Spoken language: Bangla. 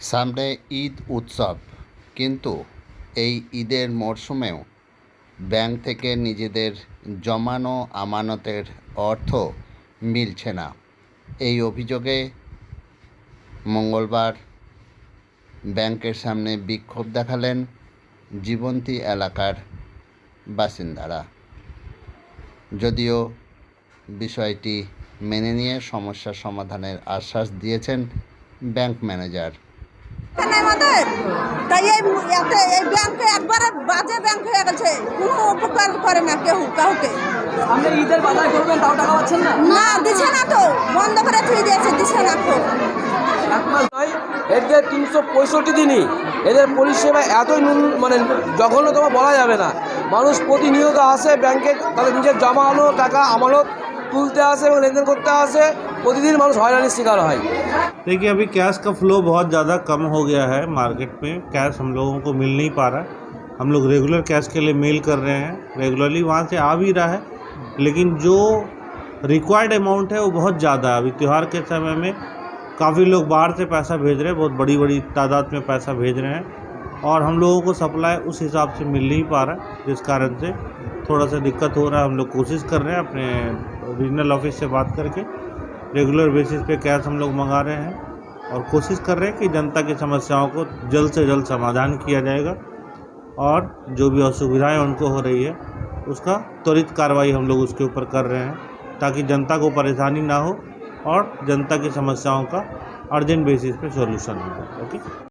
সামনে ঈদ উৎসব। কিন্তু এই ঈদের মরশুমেও ব্যাংক থেকে নিজেদের জমানো আমানতের অর্থ মিলছে না। এই অভিযোগে মঙ্গলবার ব্যাংকের সামনে বিক্ষোভ দেখালেন জীবন্তী এলাকার বাসিন্দারা। যদিও বিষয়টি মেনে নিয়ে সমস্যা সমাধানের আশ্বাস দিয়েছেন ব্যাংক ম্যানেজার। আমাদের? তাই এই এই ব্যাংকে একবারে বাজে ব্যাংক হয়ে গেছে। কোনো উপকার করে না কেউ কাউকে। সামনে ঈদের বাজার করবেন তাও টাকা পাচ্ছেন না? না দিছে না তো। বন্ধ করে থুই দিয়েছে দিছে না তো। এক মাস নয় এদের তিনশো পঁয়ষট্টি দিনই। এদের পরিষেবা এতই নুন মানে জঘন্যতম বলা যাবে না। মানুষ প্রতিনিয়ত আসে ব্যাংকে তাদের নিজের জমা জমানো টাকা আমানত তুলতে আসে এবং লেনদেন করতে আসে। প্রতিদিন মানুষ হয়রানির শিকার হয় देखिए अभी कैश का फ्लो बहुत ज़्यादा कम हो गया है मार्केट में कैश हम लोगों को मिल नहीं पा रहा है हम लोग रेगुलर कैश के लिए मेल कर रहे हैं रेगुलरली वहाँ से आ भी रहा है लेकिन जो रिक्वायर्ड अमाउंट है वो बहुत ज़्यादा है अभी त्यौहार के समय में काफ़ी लोग बाहर से पैसा भेज रहे हैं बहुत बड़ी बड़ी तादाद में पैसा भेज रहे हैं और हम लोगों को सप्लाई उस हिसाब से मिल नहीं पा रहा है जिस कारण से थोड़ा सा दिक्कत हो रहा है हम लोग कोशिश कर रहे हैं अपने रीजनल ऑफिस से बात करके रेगुलर बेसिस पे कैश हम लोग मंगा रहे हैं और कोशिश कर रहे हैं कि जनता की समस्याओं को जल्द से जल्द समाधान किया जाएगा और जो भी असुविधाएँ उनको हो रही है, उसका त्वरित कार्रवाई हम लोग उसके ऊपर कर रहे हैं ताकि जनता को परेशानी ना हो और जनता की समस्याओं का अर्जेंट बेसिस पे सॉल्यूशन हो ओके